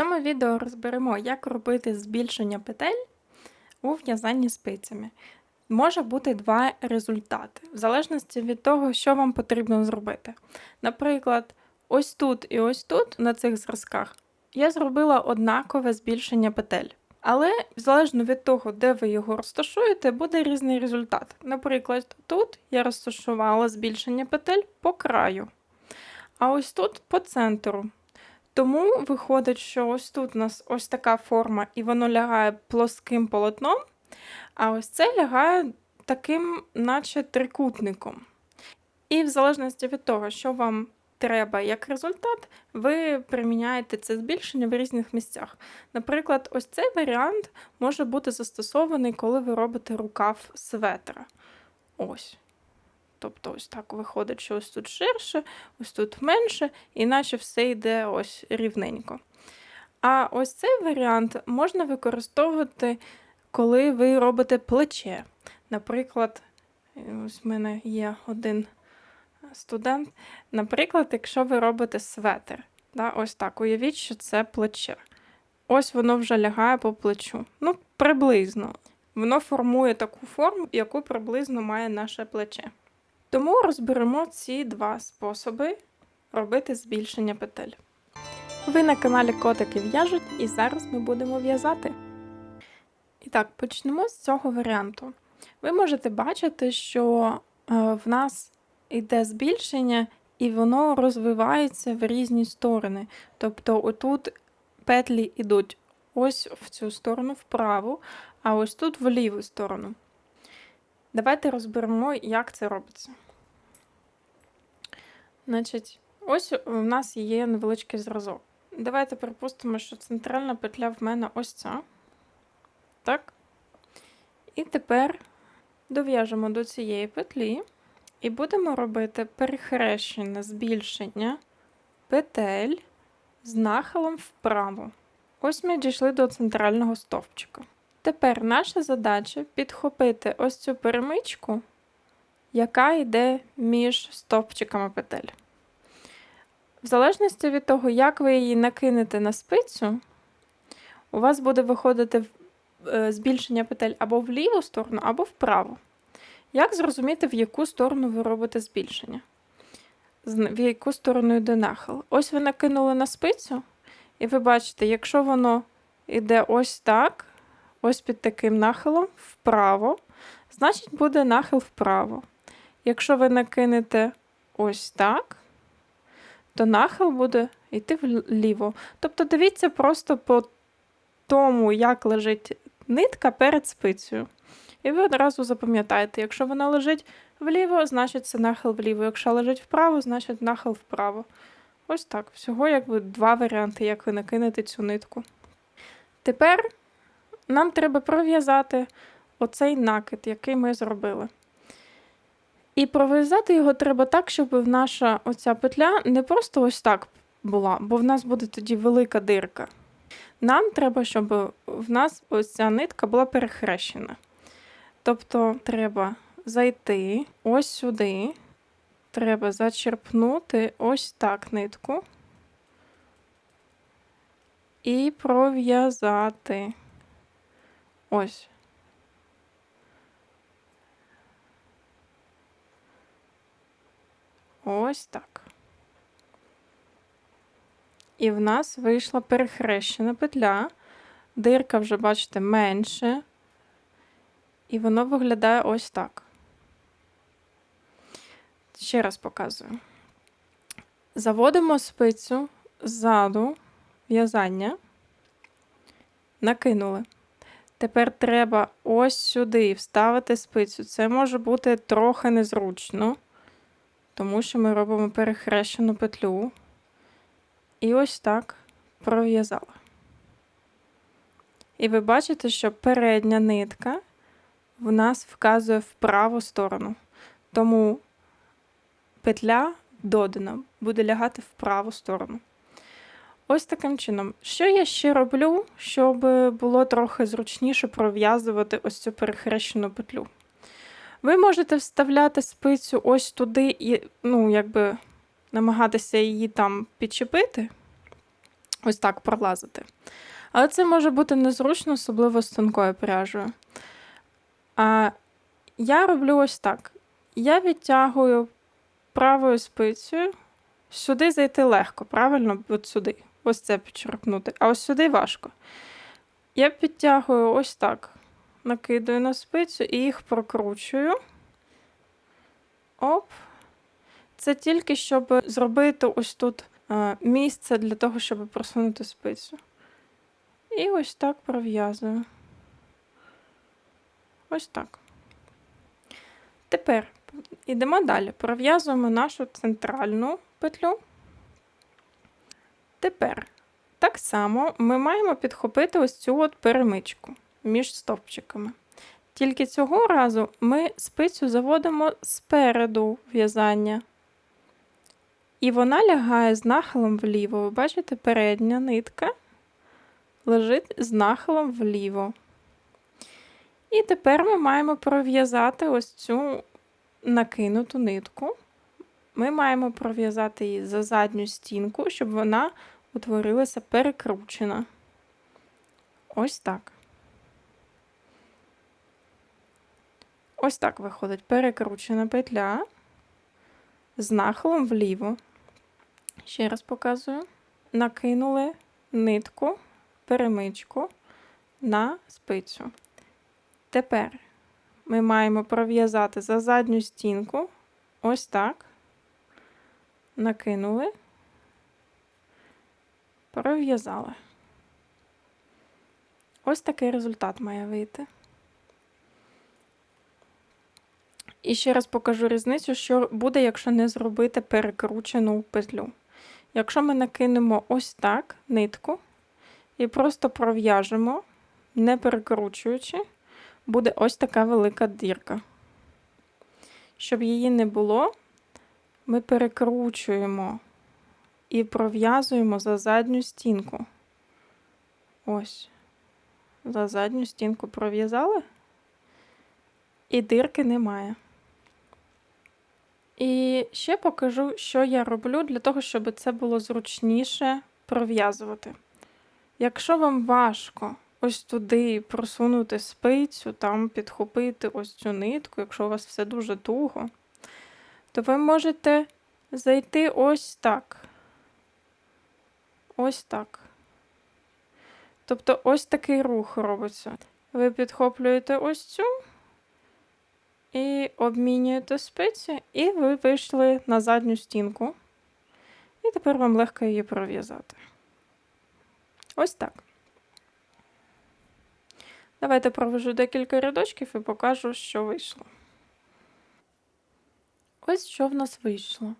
цьому відео розберемо, як робити збільшення петель у в'язанні спицями. Може бути два результати, в залежності від того, що вам потрібно зробити. Наприклад, ось тут і ось тут, на цих зразках, я зробила однакове збільшення петель. Але залежно від того, де ви його розташуєте, буде різний результат. Наприклад, тут я розташувала збільшення петель по краю, а ось тут по центру. Тому виходить, що ось тут у нас ось така форма, і воно лягає плоским полотном, а ось це лягає таким, наче трикутником. І в залежності від того, що вам треба як результат, ви приміняєте це збільшення в різних місцях. Наприклад, ось цей варіант може бути застосований, коли ви робите рукав светра. Ось. Тобто, ось так виходить, що ось тут ширше, ось тут менше, іначе все йде ось рівненько. А ось цей варіант можна використовувати, коли ви робите плече. Наприклад, ось в мене є один студент. Наприклад, якщо ви робите светр, да, ось так, уявіть, що це плече. Ось воно вже лягає по плечу. Ну, приблизно. Воно формує таку форму, яку приблизно має наше плече. Тому розберемо ці два способи робити збільшення петель. Ви на каналі Котики в'яжуть, і зараз ми будемо в'язати. І так, почнемо з цього варіанту. Ви можете бачити, що е, в нас йде збільшення, і воно розвивається в різні сторони. Тобто, отут петлі йдуть ось в цю сторону вправо, а ось тут в ліву сторону. Давайте розберемо, як це робиться. Значить, ось у нас є невеличкий зразок. Давайте припустимо, що центральна петля в мене ось ця. Так. І тепер дов'яжемо до цієї петлі і будемо робити перехрещене збільшення петель з нахилом вправо. Ось ми дійшли до центрального стовпчика. Тепер наша задача підхопити ось цю перемичку, яка йде між стовпчиками петель. В залежності від того, як ви її накинете на спицю, у вас буде виходити е, збільшення петель або в ліву сторону, або вправо. Як зрозуміти, в яку сторону ви робите збільшення? В яку сторону йде нахил? Ось ви накинули на спицю, і ви бачите, якщо воно йде ось так, ось під таким нахилом вправо, значить буде нахил вправо. Якщо ви накинете ось так, то нахил буде йти вліво. Тобто дивіться просто по тому, як лежить нитка перед спицею. І ви одразу запам'ятаєте, якщо вона лежить вліво, значить це нахил вліво. Якщо лежить вправо, значить нахил вправо. Ось так. Всього якби два варіанти, як ви накинете цю нитку. Тепер нам треба пров'язати оцей накид, який ми зробили. І пров'язати його треба так, щоб наша оця петля не просто ось так була, бо в нас буде тоді велика дирка. Нам треба, щоб в нас ось ця нитка була перехрещена. Тобто треба зайти ось сюди, треба зачерпнути ось так нитку і пров'язати ось. Ось так. І в нас вийшла перехрещена петля. Дирка вже, бачите, менше. І воно виглядає ось так. Ще раз показую. Заводимо спицю ззаду в'язання, накинули. Тепер треба ось сюди вставити спицю. Це може бути трохи незручно тому що ми робимо перехрещену петлю. І ось так пров'язала. І ви бачите, що передня нитка в нас вказує в праву сторону. Тому петля додана буде лягати в праву сторону. Ось таким чином. Що я ще роблю, щоб було трохи зручніше пров'язувати ось цю перехрещену петлю? Ви можете вставляти спицю ось туди і, ну, якби намагатися її там підчепити. ось так пролазити. Але це може бути незручно, особливо з тонкою пряжею. А я роблю ось так. Я відтягую правою спицею. Сюди зайти легко, правильно? От сюди. Ось це підчеркнути. А ось сюди важко. Я підтягую ось так. Накидаю на спицю і їх прокручую. Оп. Це тільки, щоб зробити ось тут а, місце для того, щоб просунути спицю. І ось так пров'язую. Ось так. Тепер йдемо далі. Пров'язуємо нашу центральну петлю. Тепер так само ми маємо підхопити ось цю от перемичку між стовпчиками. Тільки цього разу ми спицю заводимо спереду в'язання. І вона лягає з нахилом вліво. Ви бачите, передня нитка лежить з нахилом вліво. І тепер ми маємо пров'язати ось цю накинуту нитку. Ми маємо пров'язати її за задню стінку, щоб вона утворилася перекручена. Ось так. Ось так виходить перекручена петля з нахилом вліво. Ще раз показую. Накинули нитку, перемичку на спицю. Тепер ми маємо пров'язати за задню стінку. Ось так. Накинули, пров'язали. Ось такий результат має вийти. І ще раз покажу різницю, що буде, якщо не зробити перекручену петлю. Якщо ми накинемо ось так нитку і просто пров'яжемо, не перекручуючи, буде ось така велика дірка. Щоб її не було, ми перекручуємо і пров'язуємо за задню стінку. Ось, за задню стінку пров'язали, і дирки немає. І ще покажу, що я роблю для того, щоб це було зручніше пров'язувати. Якщо вам важко ось туди просунути спицю, там підхопити ось цю нитку, якщо у вас все дуже туго, то ви можете зайти ось так. Ось так. Тобто ось такий рух робиться. Ви підхоплюєте ось цю і обмінюєте спиці, і ви вийшли на задню стінку. І тепер вам легко її пров'язати. Ось так. Давайте провожу декілька рядочків і покажу, що вийшло. Ось що в нас вийшло.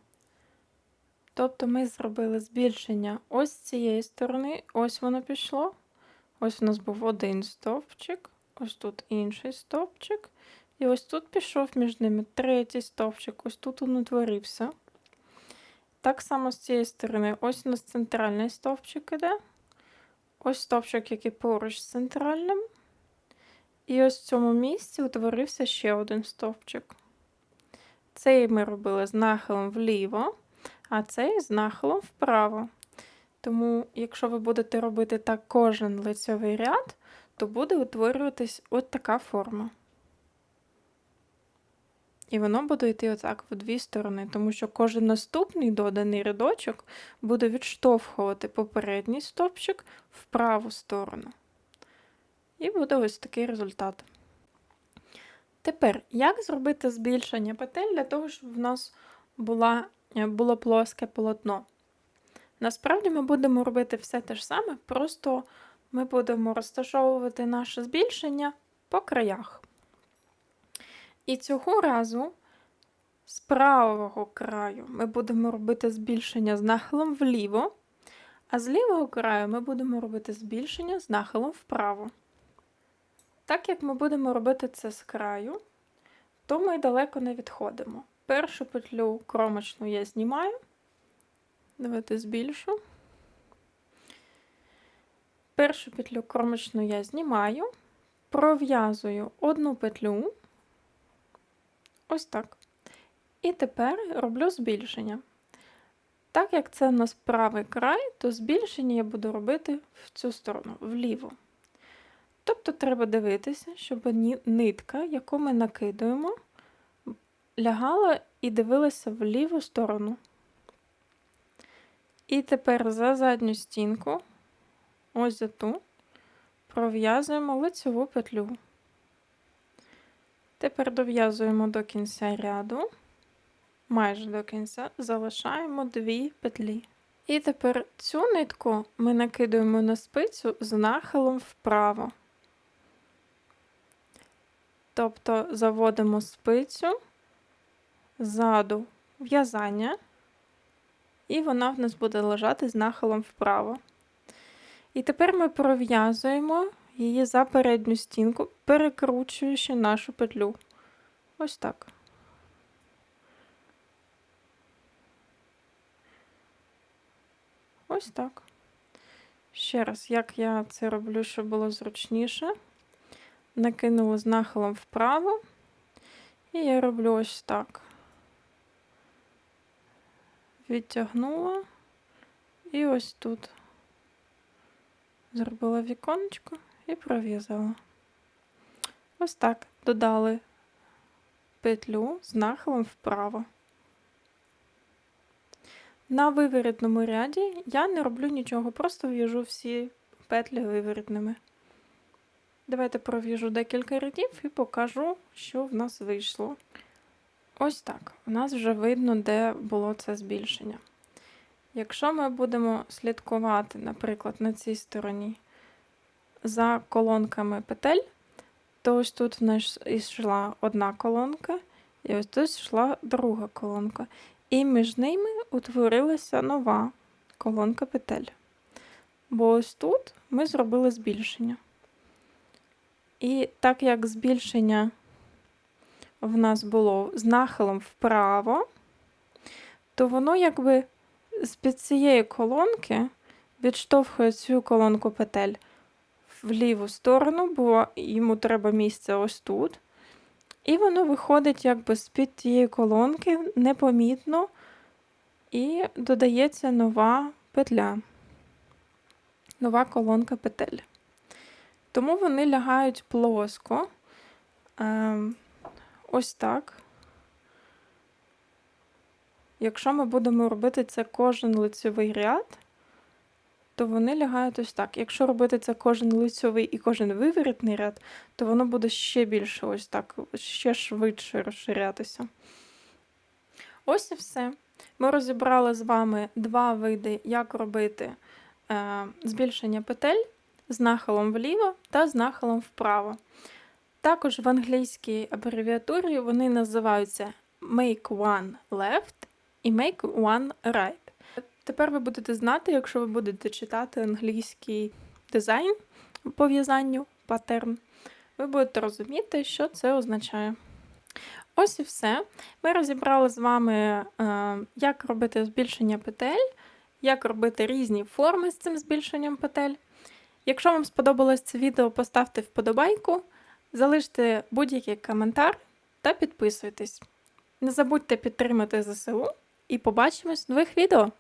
Тобто ми зробили збільшення ось з цієї сторони, ось воно пішло. Ось у нас був один стовпчик, ось тут інший стовпчик. І ось тут пішов між ними третій стовпчик, ось тут він утворився. Так само з цієї сторони, ось у нас центральний стовпчик іде. Ось стовпчик, який поруч з центральним. І ось в цьому місці утворився ще один стовпчик. Цей ми робили з нахилом вліво, а цей з нахилом вправо. Тому, якщо ви будете робити так кожен лицьовий ряд, то буде утворюватись от така форма. І воно буде йти отак в дві сторони, тому що кожен наступний доданий рядочок буде відштовхувати попередній стовпчик в праву сторону. І буде ось такий результат. Тепер, як зробити збільшення петель для того, щоб в нас була, е, було плоске полотно? Насправді ми будемо робити все те ж саме, просто ми будемо розташовувати наше збільшення по краях. І цього разу з правого краю ми будемо робити збільшення з нахилом вліво, а з лівого краю ми будемо робити збільшення з нахилом вправо. Так як ми будемо робити це з краю, то ми далеко не відходимо. Першу петлю кромочну я знімаю. Давайте збільшу. Першу петлю кромочну я знімаю, пров'язую одну петлю. Ось так. І тепер роблю збільшення. Так як це у нас правий край, то збільшення я буду робити в цю сторону, вліво. Тобто треба дивитися, щоб нитка, яку ми накидуємо, лягала і дивилася в ліву сторону. І тепер за задню стінку, ось за ту, пров'язуємо лицеву петлю. Тепер дов'язуємо до кінця ряду, майже до кінця, залишаємо дві петлі. І тепер цю нитку ми накидуємо на спицю з нахилом вправо. Тобто заводимо спицю ззаду в'язання, і вона в нас буде лежати з нахилом вправо. І тепер ми пров'язуємо її за передню стінку, перекручуючи нашу петлю. Ось так. Ось так. Ще раз, як я це роблю, щоб було зручніше. Накинула з нахилом вправо. І я роблю ось так. Відтягнула. І ось тут зробила віконечко і пров'язала. Ось так додали петлю з нахилом вправо. На виворітному ряді я не роблю нічого, просто в'яжу всі петлі виворітними. Давайте пров'яжу декілька рядів і покажу, що в нас вийшло. Ось так. У нас вже видно, де було це збільшення. Якщо ми будемо слідкувати, наприклад, на цій стороні за колонками петель, то ось тут в нас йшла одна колонка, і ось тут йшла друга колонка. І між ними утворилася нова колонка петель. Бо ось тут ми зробили збільшення. І так як збільшення в нас було з нахилом вправо, то воно якби з-під цієї колонки відштовхує цю колонку петель в ліву сторону, бо йому треба місце ось тут. І воно виходить якби з-під тієї колонки непомітно, і додається нова петля, нова колонка петель. Тому вони лягають плоско, ем, ось так. Якщо ми будемо робити це кожен лицьовий ряд, то вони лягають ось так. Якщо робити це кожен лицьовий і кожен виворітний ряд, то воно буде ще більше ось так, ще швидше розширятися. Ось і все. Ми розібрали з вами два види, як робити е, збільшення петель з нахилом вліво та з нахилом вправо. Також в англійській абревіатурі вони називаються Make One Left і Make One Right. Тепер ви будете знати, якщо ви будете читати англійський дизайн по в'язанню, паттерн, ви будете розуміти, що це означає. Ось і все. Ми розібрали з вами, е, як робити збільшення петель, як робити різні форми з цим збільшенням петель. Якщо вам сподобалось це відео, поставте вподобайку, залиште будь-який коментар та підписуйтесь. Не забудьте підтримати ЗСУ і побачимось в нових відео!